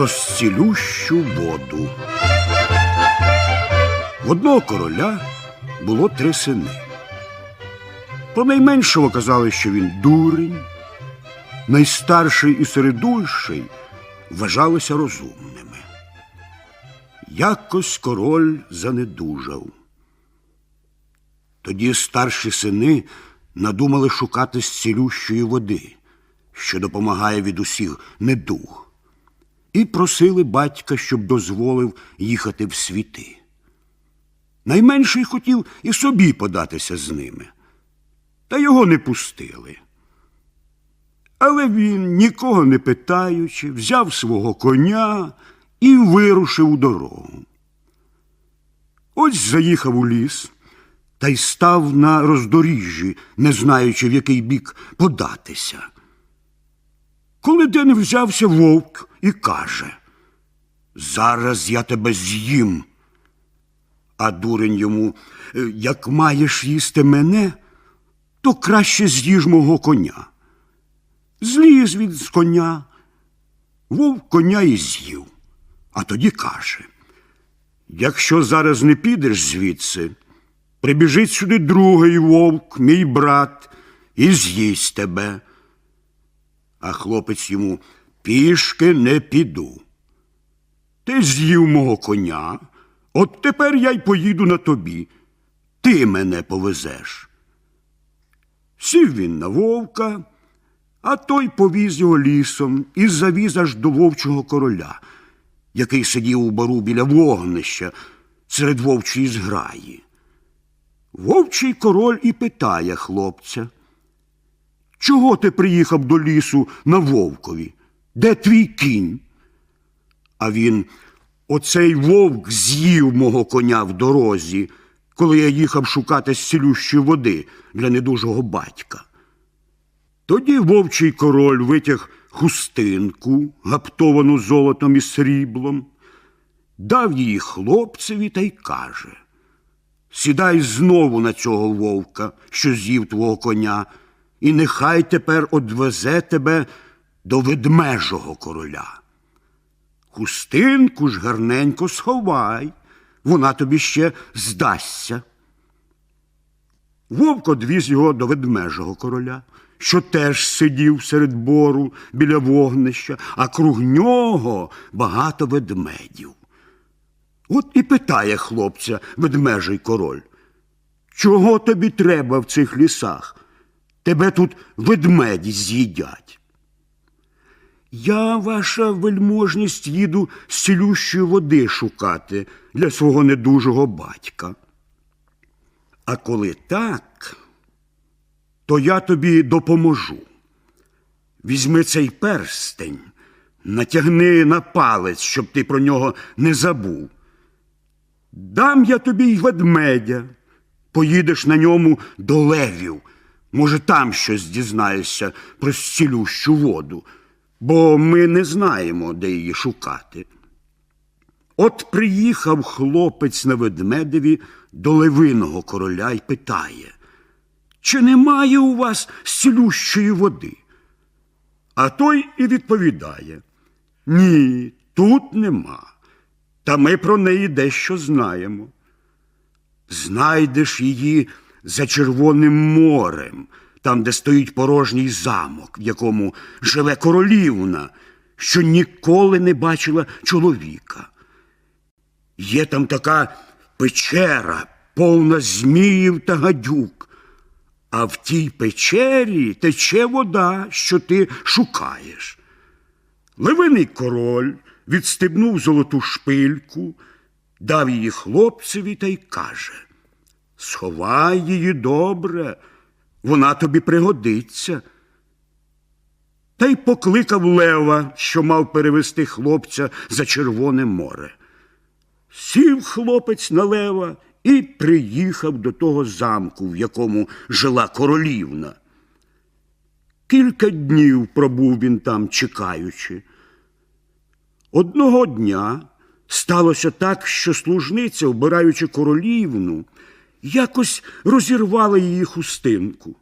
про зцілющу воду. В одного короля було три сини. Про найменшого казали, що він дурень, найстарший і середульший вважалися розумними. Якось король занедужав. Тоді старші сини надумали шукати зцілющої води, що допомагає від усіх недуг, і просили батька, щоб дозволив їхати в світи. Найменший хотів і собі податися з ними, та його не пустили. Але він, нікого не питаючи, взяв свого коня і вирушив у дорогу. Ось заїхав у ліс та й став на роздоріжжі, не знаючи, в який бік податися. Коли день взявся вовк і каже, зараз я тебе з'їм. А дурень йому, «Е, як маєш їсти мене, то краще з'їж мого коня. Зліз він з коня, вовк коня і з'їв. А тоді каже, якщо зараз не підеш звідси, прибіжить сюди другий вовк, мій брат, і з'їсть тебе. А хлопець йому пішки не піду. Ти з'їв мого коня, от тепер я й поїду на тобі. Ти мене повезеш. Сів він на вовка, а той повіз його лісом і завіз аж до вовчого короля, який сидів у бару біля вогнища серед вовчої зграї. Вовчий король і питає хлопця, чого ти приїхав до лісу на вовкові? Де твій кінь? А він, оцей вовк з'їв мого коня в дорозі, коли я їхав шукати зцілющої води для недужого батька. Тоді вовчий король витяг хустинку, гаптовану золотом і сріблом, дав її хлопцеві та й каже Сідай знову на цього вовка, що з'їв твого коня, і нехай тепер одвезе тебе до ведмежого короля. Хустинку ж гарненько сховай, вона тобі ще здасться. Вовк одвіз його до ведмежого короля, що теж сидів серед бору біля вогнища, а круг нього багато ведмедів. От і питає хлопця ведмежий король, чого тобі треба в цих лісах? Тебе тут ведмеді з'їдять. Я, ваша вельможність, їду з цілющої води шукати для свого недужого батька. А коли так, то я тобі допоможу. Візьми цей перстень, натягни на палець, щоб ти про нього не забув. Дам я тобі й ведмедя. Поїдеш на ньому до левів. Може, там щось дізнаєшся про зцілющу воду, бо ми не знаємо, де її шукати. От приїхав хлопець на ведмедеві до левиного короля й питає, чи немає у вас зцілющої води? А той і відповідає, ні, тут нема. Та ми про неї дещо знаємо. Знайдеш її за Червоним морем, там, де стоїть порожній замок, в якому живе королівна, що ніколи не бачила чоловіка. Є там така печера, повна зміїв та гадюк. А в тій печері тече вода, що ти шукаєш. Левиний король відстебнув золоту шпильку, дав її хлопцеві та й каже Сховай її добре, вона тобі пригодиться. Та й покликав лева, що мав перевести хлопця за Червоне море. Сів хлопець на лева і приїхав до того замку, в якому жила королівна. Кілька днів пробув він там, чекаючи. Одного дня сталося так, що служниця, вбираючи королівну, якось розірвала її хустинку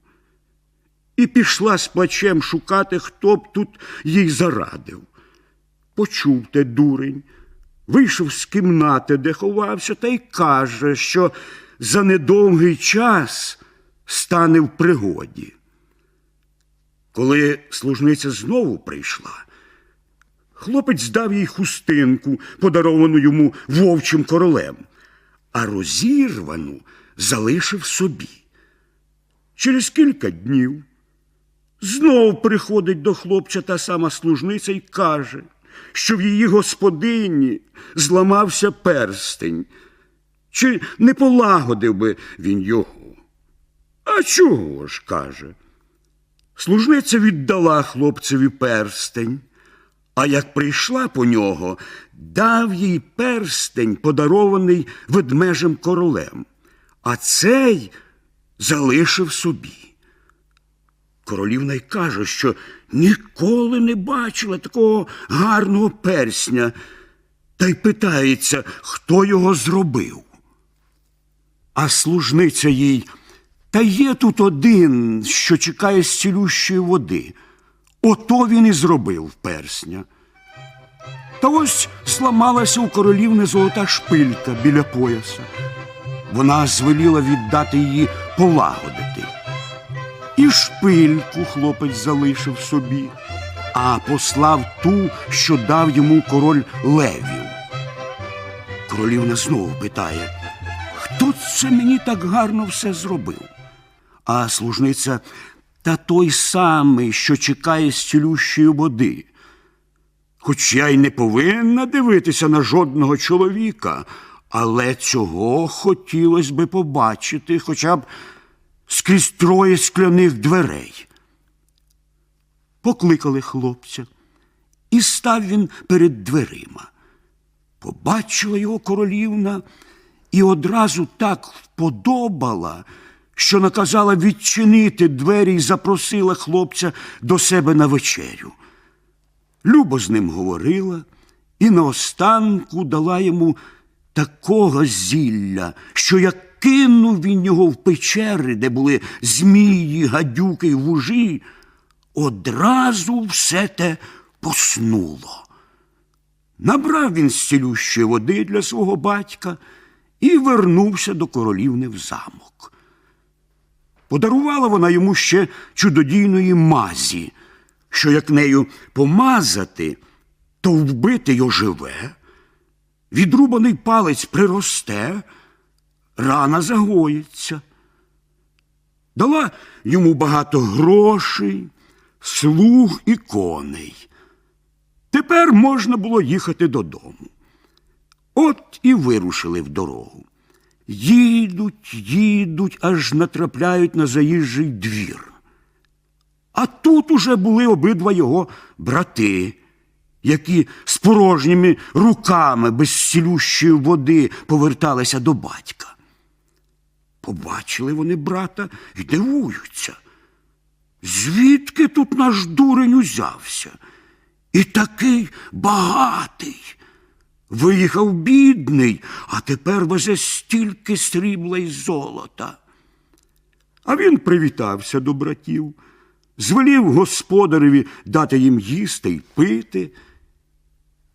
і пішла з плачем шукати, хто б тут їй зарадив. почув те дурень, вийшов з кімнати, де ховався, та й каже, що за недовгий час стане в пригоді. Коли служниця знову прийшла, хлопець дав їй хустинку, подаровану йому вовчим королем, а розірвану залишив собі. Через кілька днів знов приходить до хлопця та сама служниця і каже, що в її господині зламався перстень. Чи не полагодив би він його? А чого ж, каже? Служниця віддала хлопцеві перстень, а як прийшла по нього, дав їй перстень, подарований ведмежим королем, а цей залишив собі. Королівна й каже, що ніколи не бачила такого гарного персня, та й питається, хто його зробив. А служниця їй, та є тут один, що чекає з цілющої води. Ото він і зробив персня. Та ось зламалася у королівни золота шпилька біля пояса. Вона звеліла віддати її полагодити. І шпильку хлопець залишив собі, а послав ту, що дав йому король левів. Королівна знову питає, хто це мені так гарно все зробив? А служниця та той самий, що чекає з цілющої води. Хоч я й не повинна дивитися на жодного чоловіка, але цього хотілося би побачити хоча б скрізь троє скляних дверей. Покликали хлопця, і став він перед дверима. Побачила його королівна і одразу так вподобала, що наказала відчинити двері і запросила хлопця до себе на вечерю. Любо з ним говорила і наостанку дала йому такого зілля, що як кинув він його в печери, де були змії, гадюки й вужі, одразу все те поснуло. Набрав він з цілющої води для свого батька і вернувся до королівни в замок. Подарувала вона йому ще чудодійної мазі, що як нею помазати, то вбити оживе, відрубаний палець приросте, рана загоїться. Дала йому багато грошей, слуг і коней. Тепер можна було їхати додому. От і вирушили в дорогу. Їдуть, їдуть, аж натрапляють на заїжджий двір. А тут уже були обидва його брати, які з порожніми руками без цілющої води поверталися до батька. Побачили вони брата і дивуються. Звідки тут наш дурень узявся? І такий багатий. Виїхав бідний, а тепер везе стільки срібла й золота. А він привітався до братів, звелів господареві дати їм їсти й пити.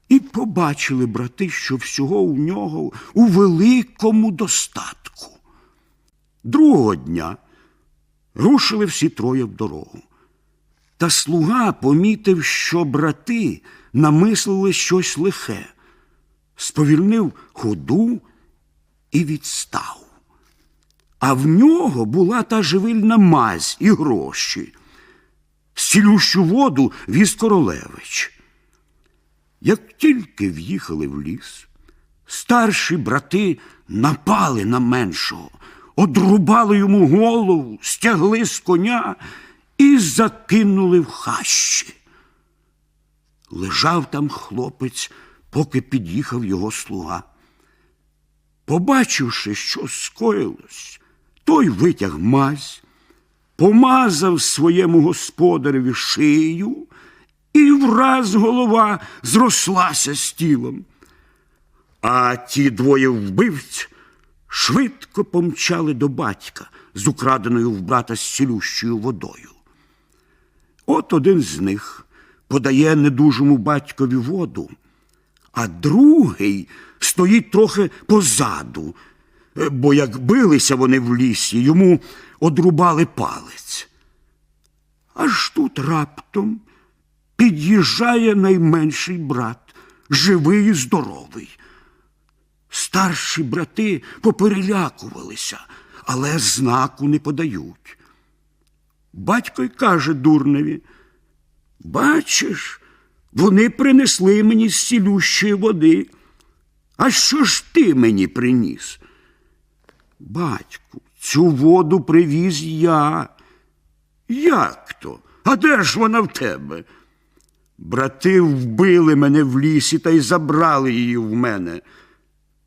І побачили брати, що всього у нього у великому достатку. Другого дня рушили всі троє в дорогу. Та слуга помітив, що брати намислили щось лихе, сповільнив ходу і відстав. А в нього була та живильна мазь і гроші. Цілющу воду віз королевич. Як тільки в'їхали в ліс, старші брати напали на меншого, одрубали йому голову, стягли з коня і закинули в хащі. Лежав там хлопець, поки під'їхав його слуга. Побачивши, що скоїлось, той витяг мазь, помазав своєму господареві шию, і враз голова зрослася з тілом. А ті двоє вбивць швидко помчали до батька з украденою в брата з цілющою водою. От один з них подає недужому батькові воду, а другий стоїть трохи позаду, бо як билися вони в лісі, йому одрубали палець. Аж тут раптом під'їжджає найменший брат, живий і здоровий. Старші брати поперелякувалися, але знаку не подають. Батько й каже дурневі, бачиш, вони принесли мені з цілющої води. А що ж ти мені приніс? Батьку, цю воду привіз я. Як то? А де ж вона в тебе? Брати вбили мене в лісі та й забрали її в мене.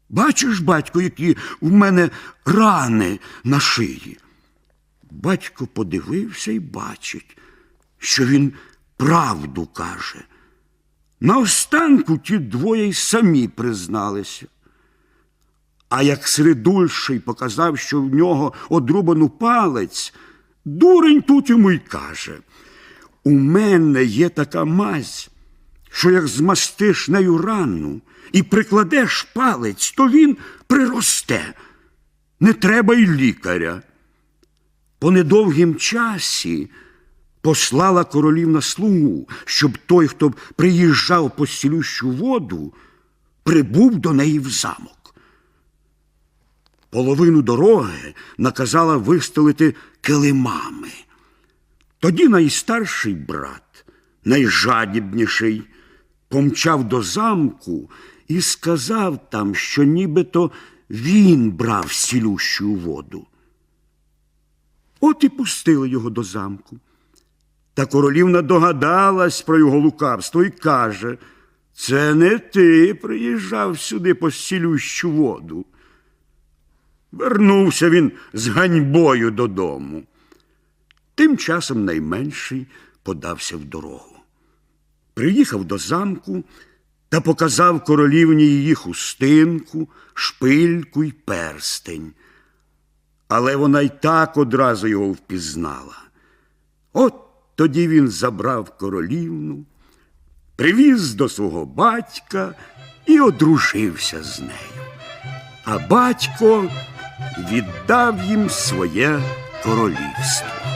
Бачиш, батько, які в мене рани на шиї. Батько подивився і бачить, що він правду каже. Наостанку ті двоє й самі призналися. А як середульший показав, що в нього одрубану палець, дурень тут йому й каже: У мене є така мазь, що як змастиш нею рану і прикладеш палець, то він приросте. Не треба й лікаря. По недовгім часі послала королівна слугу, щоб той, хто приїжджав по цілющу воду, прибув до неї в замок. Половину дороги наказала вистелити килимами. Тоді найстарший брат, найжадібніший, помчав до замку і сказав там, що нібито він брав цілющу воду. От і пустили його до замку. Та королівна догадалась про його лукавство і каже, це не ти приїжджав сюди по цілющу воду. Вернувся він з ганьбою додому. Тим часом найменший подався в дорогу. Приїхав до замку та показав королівні її хустинку, шпильку й перстень. Але вона й так одразу його впізнала. От тоді він забрав королівну, привіз до свого батька і одружився з нею. А батько віддав їм своє королівство.